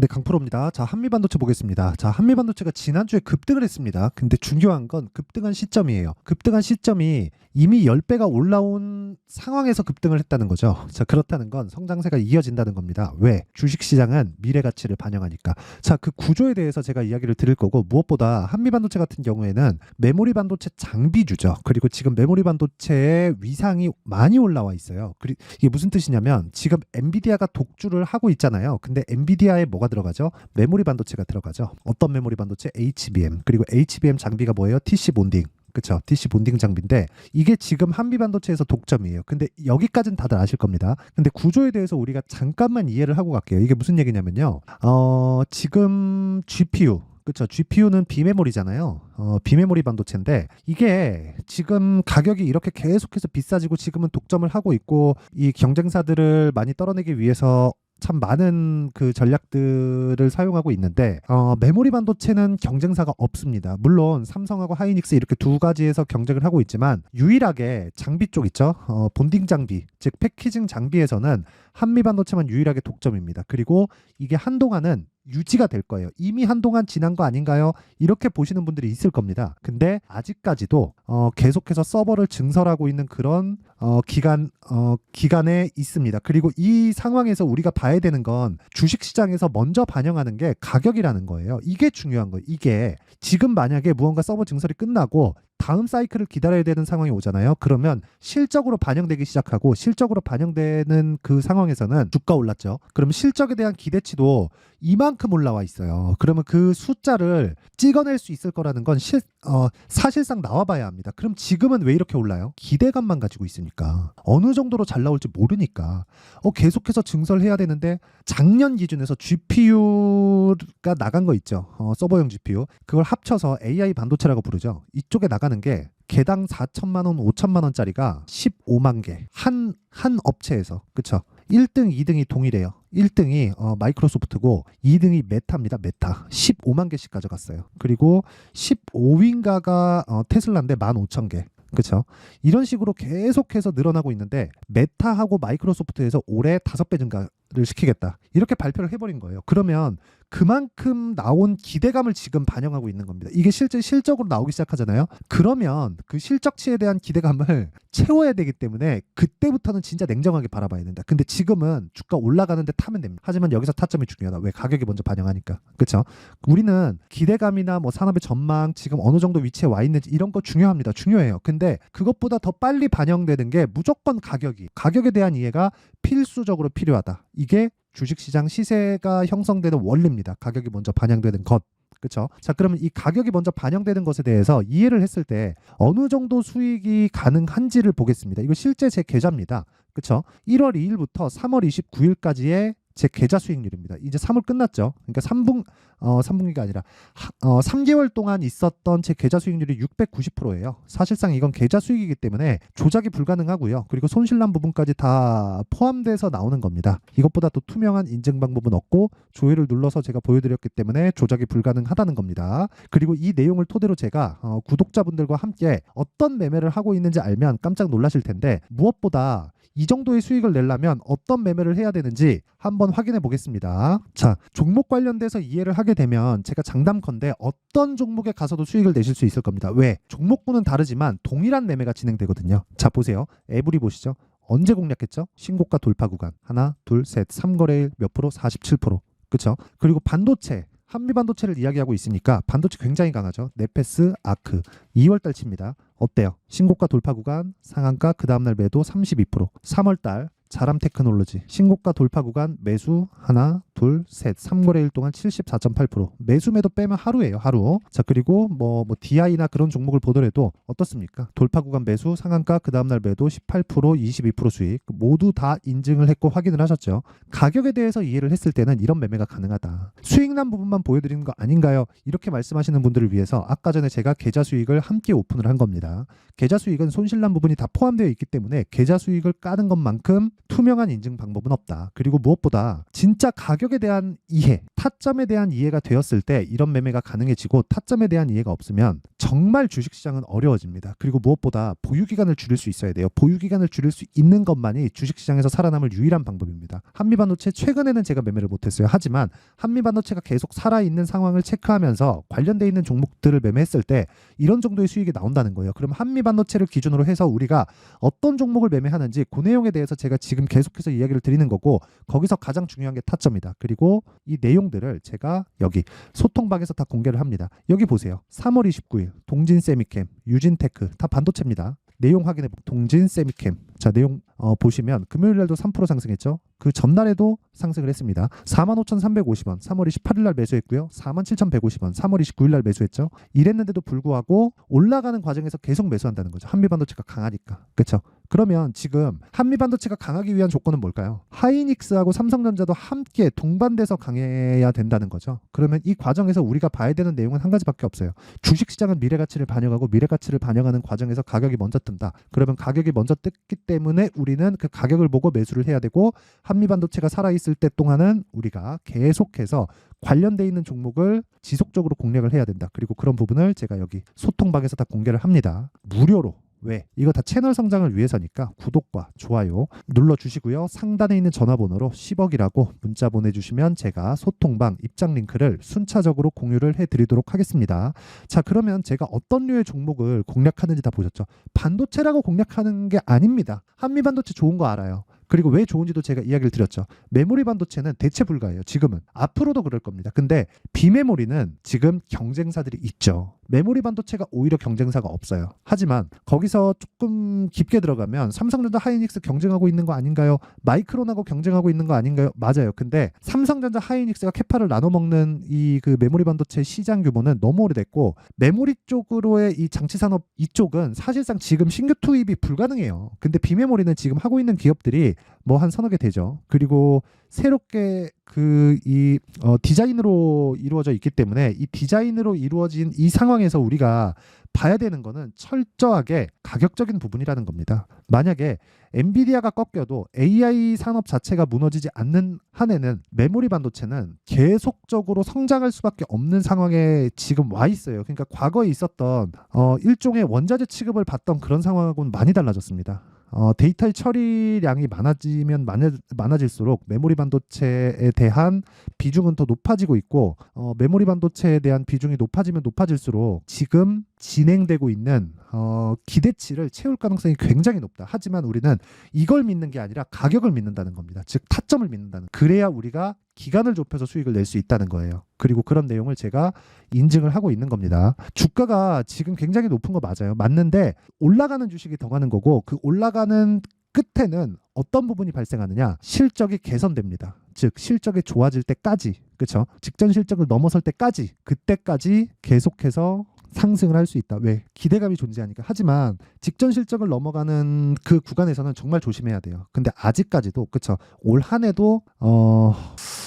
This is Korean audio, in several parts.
네, 강프로입니다. 자, 한미반도체 보겠습니다. 자, 한미반도체가 지난주에 급등을 했습니다. 근데 중요한 건 급등한 시점이에요. 급등한 시점이 이미 10배가 올라온 상황에서 급등을 했다는 거죠. 자, 그렇다는 건 성장세가 이어진다는 겁니다. 왜? 주식시장은 미래 가치를 반영하니까. 자, 그 구조에 대해서 제가 이야기를 드릴 거고 무엇보다 한미반도체 같은 경우에는 메모리 반도체 장비주죠. 그리고 지금 메모리 반도체의 위상이 많이 올라와 있어요. 그리 이게 무슨 뜻이냐면 지금 엔비디아가 독주를 하고 있잖아요. 근데 엔비디아에 뭐가 들어가죠? 메모리 반도체가 들어가죠. 어떤 메모리 반도체? HBM. 그리고 HBM 장비가 뭐예요? TC 본딩. 그쵸 TC 본딩 장비인데 이게 지금 한미 반도체에서 독점이에요. 근데 여기까지는 다들 아실 겁니다. 근데 구조에 대해서 우리가 잠깐만 이해를 하고 갈게요. 이게 무슨 얘기냐면요. 어, 지금 GPU 그렇죠. GPU는 비메모리잖아요. 어, 비메모리 반도체인데 이게 지금 가격이 이렇게 계속해서 비싸지고 지금은 독점을 하고 있고 이 경쟁사들을 많이 떨어내기 위해서 참 많은 그 전략들을 사용하고 있는데 어, 메모리 반도체는 경쟁사가 없습니다. 물론 삼성하고 하이닉스 이렇게 두 가지에서 경쟁을 하고 있지만 유일하게 장비 쪽 있죠. 어, 본딩 장비, 즉 패키징 장비에서는 한미 반도체만 유일하게 독점입니다. 그리고 이게 한동안은 유지가 될 거예요. 이미 한동안 지난 거 아닌가요? 이렇게 보시는 분들이 있을 겁니다. 근데 아직까지도 어, 계속해서 서버를 증설하고 있는 그런 어, 기간 어, 기간에 있습니다. 그리고 이 상황에서 우리가 봐야 되는 건 주식 시장에서 먼저 반영하는 게 가격이라는 거예요. 이게 중요한 거예요. 이게 지금 만약에 무언가 서버 증설이 끝나고 다음 사이클을 기다려야 되는 상황이 오잖아요. 그러면 실적으로 반영되기 시작하고 실적으로 반영되는 그 상황에서는 주가 올랐죠. 그럼 실적에 대한 기대치도 이만큼 올라와 있어요. 그러면 그 숫자를 찍어낼 수 있을 거라는 건 실, 어, 사실상 나와봐야 합니다. 그럼 지금은 왜 이렇게 올라요? 기대감만 가지고 있으니까 어느 정도로 잘 나올지 모르니까 어, 계속해서 증설해야 되는데 작년 기준에서 GPU가 나간 거 있죠. 어, 서버용 GPU 그걸 합쳐서 AI 반도체라고 부르죠. 이쪽에 나 가는 게 개당 4천만 원, 5천만 원짜리가 15만 개. 한, 한 업체에서. 그쵸? 1등, 2등이 동일해요. 1등이 어, 마이크로소프트고 2등이 메타입니다. 메타. 15만 개씩 가져갔어요. 그리고 15위인가가 어, 테슬라인데 15,000개. 그렇죠? 이런 식으로 계속해서 늘어나고 있는데 메타하고 마이크로소프트에서 올해 다섯 배 증가 를 시키겠다. 이렇게 발표를 해버린 거예요. 그러면 그만큼 나온 기대감을 지금 반영하고 있는 겁니다. 이게 실제 실적으로 나오기 시작하잖아요. 그러면 그 실적치에 대한 기대감을 채워야 되기 때문에 그때부터는 진짜 냉정하게 바라봐야 된다. 근데 지금은 주가 올라가는데 타면 됩니다. 하지만 여기서 타점이 중요하다. 왜 가격이 먼저 반영하니까. 그렇죠? 우리는 기대감이나 뭐 산업의 전망, 지금 어느 정도 위치에 와 있는지 이런 거 중요합니다. 중요해요. 근데 그것보다 더 빨리 반영되는 게 무조건 가격이 가격에 대한 이해가 필수적으로 필요하다. 이게 주식시장 시세가 형성되는 원리입니다. 가격이 먼저 반영되는 것. 그렇죠? 자, 그러면 이 가격이 먼저 반영되는 것에 대해서 이해를 했을 때 어느 정도 수익이 가능한지를 보겠습니다. 이거 실제 제 계좌입니다. 그렇죠? 1월 2일부터 3월 29일까지의 제 계좌 수익률입니다. 이제 3월 끝났죠. 그러니까 3분 어 3분기가 아니라 하, 어 3개월 동안 있었던 제 계좌 수익률이 690%예요. 사실상 이건 계좌 수익이기 때문에 조작이 불가능하고요. 그리고 손실난 부분까지 다 포함돼서 나오는 겁니다. 이것보다 또 투명한 인증 방법은 없고 조회를 눌러서 제가 보여드렸기 때문에 조작이 불가능하다는 겁니다. 그리고 이 내용을 토대로 제가 어, 구독자분들과 함께 어떤 매매를 하고 있는지 알면 깜짝 놀라실 텐데 무엇보다 이 정도의 수익을 내려면 어떤 매매를 해야 되는지 한번 확인해 보겠습니다. 자, 종목 관련돼서 이해를 하게 되면 제가 장담컨대 어떤 종목에 가서도 수익을 내실 수 있을 겁니다. 왜? 종목군은 다르지만 동일한 매매가 진행되거든요. 자, 보세요. 에브리 보시죠. 언제 공략했죠? 신고가 돌파 구간. 하나, 둘, 셋. 3거래일 몇 프로? 47%. 그렇죠? 그리고 반도체 한미 반도체를 이야기하고 있으니까 반도체 굉장히 강하죠. 네페스, 아크. 2월 달치입니다. 어때요? 신고가 돌파 구간, 상한가 그 다음 날 매도 32%. 3월 달 자람 테크놀로지 신고가 돌파 구간 매수 하나 둘 셋. 3거래일 동안 74.8% 매수 매도 빼면 하루예요 하루. 자 그리고 뭐, 뭐 DI나 그런 종목을 보더라도 어떻습니까? 돌파 구간 매수 상한가 그 다음날 매도 18% 22% 수익. 모두 다 인증을 했고 확인을 하셨죠. 가격에 대해서 이해를 했을 때는 이런 매매가 가능하다. 수익난 부분만 보여드리는 거 아닌가요? 이렇게 말씀하시는 분들을 위해서 아까 전에 제가 계좌 수익을 함께 오픈을 한 겁니다. 계좌 수익은 손실난 부분이 다 포함되어 있기 때문에 계좌 수익을 까는 것만큼 투명한 인증 방법은 없다. 그리고 무엇보다 진짜 가격에 가격에 대한 이해, 타점에 대한 이해가 되었을 때 이런 매매가 가능해지고 타점에 대한 이해가 없으면 정말 주식시장은 어려워집니다. 그리고 무엇보다 보유 기간을 줄일 수 있어야 돼요. 보유 기간을 줄일 수 있는 것만이 주식시장에서 살아남을 유일한 방법입니다. 한미반도체 최근에는 제가 매매를 못했어요. 하지만 한미반도체가 계속 살아있는 상황을 체크하면서 관련돼 있는 종목들을 매매했을 때 이런 정도의 수익이 나온다는 거예요. 그럼 한미반도체를 기준으로 해서 우리가 어떤 종목을 매매하는지 그 내용에 대해서 제가 지금 계속해서 이야기를 드리는 거고 거기서 가장 중요한 게 타점이다. 그리고 이 내용들을 제가 여기 소통방에서 다 공개를 합니다. 여기 보세요. 3월 29일 동진 세미캠, 유진테크 다 반도체입니다. 내용 확인해 보 동진 세미캠. 자, 내용 어, 보시면 금요일 날도 3% 상승했죠. 그 전날에도 상승을 했습니다. 45,350원 3월 28일 날 매수했고요. 47,150원 3월 29일 날 매수했죠. 이랬는데도 불구하고 올라가는 과정에서 계속 매수한다는 거죠. 한미 반도체가 강하니까. 그렇죠? 그러면 지금 한미 반도체가 강하기 위한 조건은 뭘까요? 하이닉스하고 삼성전자도 함께 동반돼서 강해야 된다는 거죠. 그러면 이 과정에서 우리가 봐야 되는 내용은 한 가지밖에 없어요. 주식 시장은 미래 가치를 반영하고 미래 가치를 반영하는 과정에서 가격이 먼저 뜬다. 그러면 가격이 먼저 떴기 때문에 우리는 그 가격을 보고 매수를 해야 되고 한미 반도체가 살아있을 때 동안은 우리가 계속해서 관련돼 있는 종목을 지속적으로 공략을 해야 된다. 그리고 그런 부분을 제가 여기 소통방에서 다 공개를 합니다. 무료로 왜? 이거 다 채널 성장을 위해서니까 구독과 좋아요 눌러주시고요. 상단에 있는 전화번호로 10억이라고 문자 보내주시면 제가 소통방 입장 링크를 순차적으로 공유를 해드리도록 하겠습니다. 자 그러면 제가 어떤 류의 종목을 공략하는지 다 보셨죠? 반도체라고 공략하는 게 아닙니다. 한미 반도체 좋은 거 알아요. 그리고 왜 좋은지도 제가 이야기를 드렸죠. 메모리 반도체는 대체 불가예요. 지금은 앞으로도 그럴 겁니다. 근데 비메모리는 지금 경쟁사들이 있죠. 메모리 반도체가 오히려 경쟁사가 없어요. 하지만 거기서 조금 깊게 들어가면 삼성전자 하이닉스 경쟁하고 있는 거 아닌가요? 마이크론하고 경쟁하고 있는 거 아닌가요? 맞아요. 근데 삼성전자 하이닉스가 캐파를 나눠 먹는 이 그 메모리 반도체 시장 규모는 너무 오래됐고 메모리 쪽으로의 이 장치 산업 이쪽은 사실상 지금 신규 투입이 불가능해요. 근데 비메모리는 지금 하고 있는 기업들이 뭐 한 서너 개 되죠. 그리고 새롭게 그 이 어, 디자인으로 이루어져 있기 때문에 이 디자인으로 이루어진 이 상황에서 우리가 봐야 되는 거는 철저하게 가격적인 부분이라는 겁니다. 만약에 엔비디아가 꺾여도 AI 산업 자체가 무너지지 않는 한에는 메모리 반도체는 계속적으로 성장할 수밖에 없는 상황에 지금 와 있어요. 그러니까 과거에 있었던 어, 일종의 원자재 취급을 받던 그런 상황하고는 많이 달라졌습니다. 어, 데이터의 처리량이 많아지면 많아, 많아 질수록 메모리 반도체에 대한 비중은 더 높아지고 있고 어, 메모리 반도체에 대한 비중이 높아지면 높아질수록 지금 진행되고 있는 어, 기대치를 채울 가능성이 굉장히 높다. 하지만 우리는 이걸 믿는 게 아니라 가격을 믿는다는 겁니다. 즉 타점을 믿는다는. 그래야 우리가 기간을 좁혀서 수익을 낼 수 있다는 거예요. 그리고 그런 내용을 제가 인증을 하고 있는 겁니다. 주가가 지금 굉장히 높은 거 맞아요. 맞는데 올라가는 주식이 더 가는 거고 그 올라가는 끝에는 어떤 부분이 발생하느냐? 실적이 개선됩니다. 즉 실적이 좋아질 때까지 그렇죠? 직전 실적을 넘어설 때까지 그때까지 계속해서 상승을 할 수 있다. 왜? 기대감이 존재하니까. 하지만 직전 실적을 넘어가는 그 구간에서는 정말 조심해야 돼요. 근데 아직까지도 그쵸? 올 한해도 어,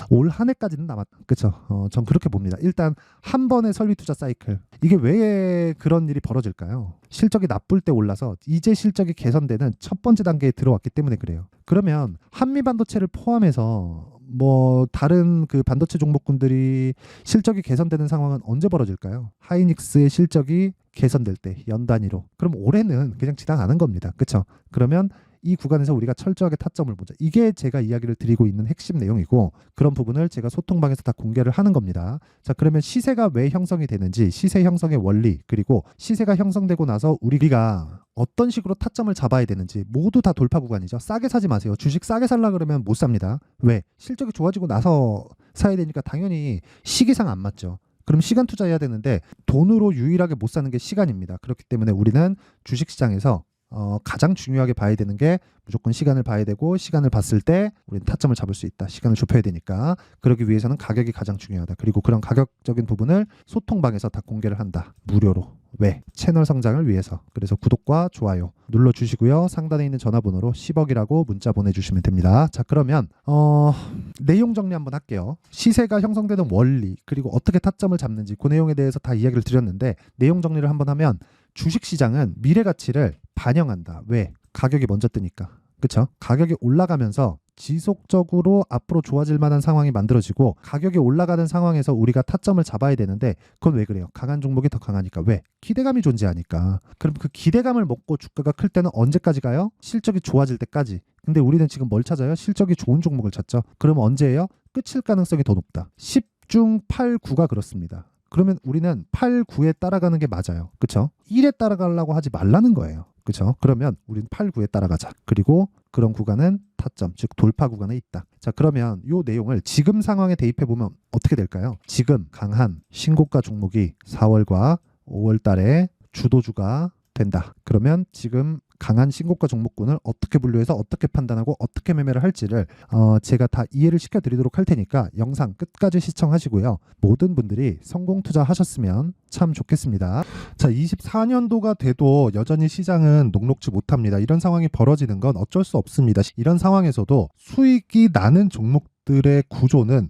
올 한해까지는 남았. 그쵸? 어, 전 그렇게 봅니다. 일단 한 번의 설비 투자 사이클. 이게 왜 그런 일이 벌어질까요? 실적이 나쁠 때 올라서 이제 실적이 개선되는 첫 번째 단계에 들어왔기 때문에 그래요. 그러면 한미 반도체를 포함해서 뭐 다른 그 반도체 종목군들이 실적이 개선되는 상황은 언제 벌어질까요? 하이닉스의 실적이 개선될 때 연 단위로. 그럼 올해는 그냥 지나가는 겁니다. 그렇죠? 그러면 이 구간에서 우리가 철저하게 타점을 보자. 이게 제가 이야기를 드리고 있는 핵심 내용이고 그런 부분을 제가 소통방에서 다 공개를 하는 겁니다. 자, 그러면 시세가 왜 형성이 되는지 시세 형성의 원리 그리고 시세가 형성되고 나서 우리가 어떤 식으로 타점을 잡아야 되는지 모두 다 돌파 구간이죠. 싸게 사지 마세요. 주식 싸게 살라 그러면 못 삽니다. 왜? 실적이 좋아지고 나서 사야 되니까 당연히 시기상 안 맞죠. 그럼 시간 투자해야 되는데 돈으로 유일하게 못 사는 게 시간입니다. 그렇기 때문에 우리는 주식 시장에서 어, 가장 중요하게 봐야 되는 게 무조건 시간을 봐야 되고 시간을 봤을 때 우리는 타점을 잡을 수 있다. 시간을 좁혀야 되니까 그러기 위해서는 가격이 가장 중요하다. 그리고 그런 가격적인 부분을 소통방에서 다 공개를 한다. 무료로. 왜? 채널 성장을 위해서. 그래서 구독과 좋아요 눌러 주시고요. 상단에 있는 전화번호로 10억이라고 문자 보내 주시면 됩니다. 자 그러면 어, 내용 정리 한번 할게요. 시세가 형성되는 원리 그리고 어떻게 타점을 잡는지 그 내용에 대해서 다 이야기를 드렸는데 내용 정리를 한번 하면 주식 시장은 미래 가치를 반영한다. 왜? 가격이 먼저 뜨니까. 그렇죠? 가격이 올라가면서 지속적으로 앞으로 좋아질 만한 상황이 만들어지고 가격이 올라가는 상황에서 우리가 타점을 잡아야 되는데 그건 왜 그래요? 강한 종목이 더 강하니까 왜? 기대감이 존재하니까. 그럼 그 기대감을 먹고 주가가 클 때는 언제까지 가요? 실적이 좋아질 때까지. 근데 우리는 지금 뭘 찾아요? 실적이 좋은 종목을 찾죠. 그럼 언제예요? 끝일 가능성이 더 높다. 10중 8, 9가 그렇습니다. 그러면 우리는 8, 9에 따라가는 게 맞아요. 그쵸? 1에 따라가려고 하지 말라는 거예요. 그쵸? 그러면 우린 8, 9에 따라가자. 그리고 그런 구간은 타점, 즉 돌파 구간에 있다. 자, 그러면 요 내용을 지금 상황에 대입해 보면 어떻게 될까요? 지금 강한 신고가 종목이 4월과 5월 달에 주도주가 된다. 그러면 지금 강한 신고가 종목군을 어떻게 분류해서 어떻게 판단하고 어떻게 매매를 할지를 어, 제가 다 이해를 시켜드리도록 할 테니까 영상 끝까지 시청하시고요. 모든 분들이 성공 투자하셨으면 참 좋겠습니다. 자, 24년도가 돼도 여전히 시장은 녹록지 못합니다. 이런 상황이 벌어지는 건 어쩔 수 없습니다. 이런 상황에서도 수익이 나는 종목 들의 구조는